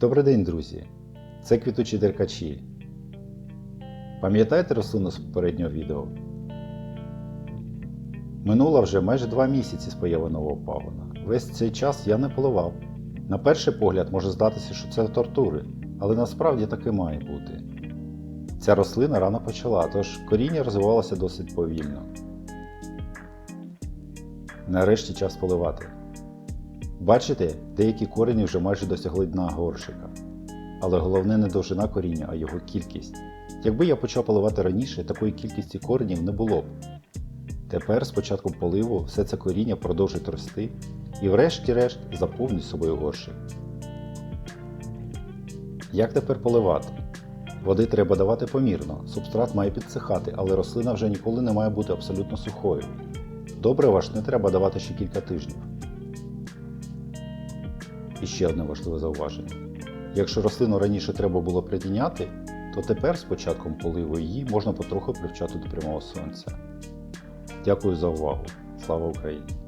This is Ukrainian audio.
Добрий день, друзі! Це квітучі деркачі. Пам'ятаєте рослину з попереднього відео? Минуло вже майже два місяці з появи нового пагона. Весь цей час я не поливав. На перший погляд може здатися, що це тортури, але насправді таки має бути. Ця рослина рано почала, тож коріння розвивалося досить повільно. Нарешті час поливати. Бачите, деякі корені вже майже досягли дна горшика. Але головне не довжина коріння, а його кількість. Якби я почав поливати раніше, такої кількості коренів не було б. Тепер з початком поливу все це коріння продовжить рости і врешті-решт заповнить собою горшик. Як тепер поливати? Води треба давати помірно, субстрат має підсихати, але рослина вже ніколи не має бути абсолютно сухою. Добре ваш не треба давати ще кілька тижнів. І ще одне важливе зауваження. Якщо рослину раніше треба було притіняти, то тепер з початком поливу її можна потроху привчати до прямого сонця. Дякую за увагу. Слава Україні!